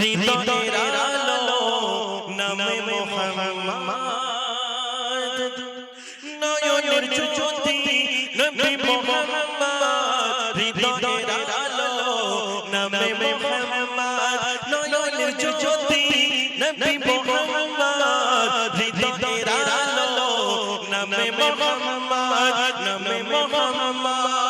হৃদয়ের আলো, নামে মোহাম্মদ নয়নের জ্যোতি নবী মোহাম্মদ হৃদয়ের আলো নামে মোহাম্মদ নয়নের জ্যোতি নবী মোহাম্মদ হৃদয়ের আলো নামে মোহাম্মদ নামে মোহাম্মদ।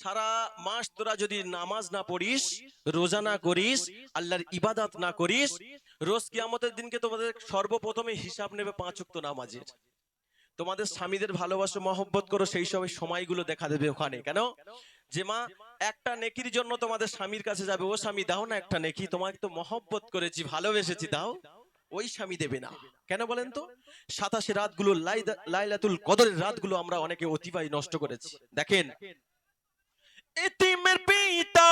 সারা মাস তোরা যদি নামাজ না পড়িস, রোজা না করিস, আল্লাহর ইবাদত না করিস, রোজ কিয়ামতের দিনকে তোমাদের সর্বপ্রথমে হিসাব নেবে পাঁচ ওয়াক্ত নামাজের। তোমাদের স্বামীদের ভালোবাসো, মহব্বত করো, সেই সময় সময়গুলো দেখা দেবে ওখানে। কেন? যে মা, একটা নেকির জন্য তোমাদের স্বামীর কাছে যাবে। ও স্বামী, দাও না একটা নেকি, তোমাকে তো মহব্বত করেছি, ভালোবেসেছি, দাও। ওই স্বামী দেবে না। কেন বলেন তো? সাতাশে রাতগুলো লাইলাতুল কদরের রাতগুলো আমরা অনেকে অতিবাহী নষ্ট করেছি। দেখেন এতিমের পিতা,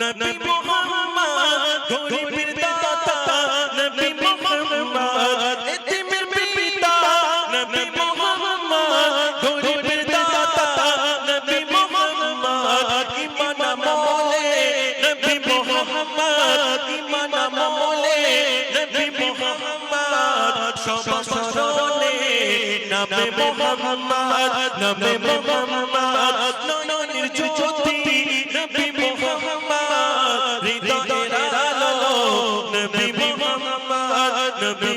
নবী মুহাম্মদ, গরিবের দাতা, নবী মুহাম্মদ। এতিমের পিতা, নবী মুহাম্মদ, গরিবের দাতা, নবী মুহাম্মদ। ইমান আমলে নবী মুহাম্মদ। ইমান আমলে নবী মুহাম্মদ। সবসরণে নামে মোহাম্মদ নামে মোহাম্মদ নয়নের জ্যোতি নবী মোহাম্মদ হৃদয়ের আলো নবী মুহাম্মদ নবী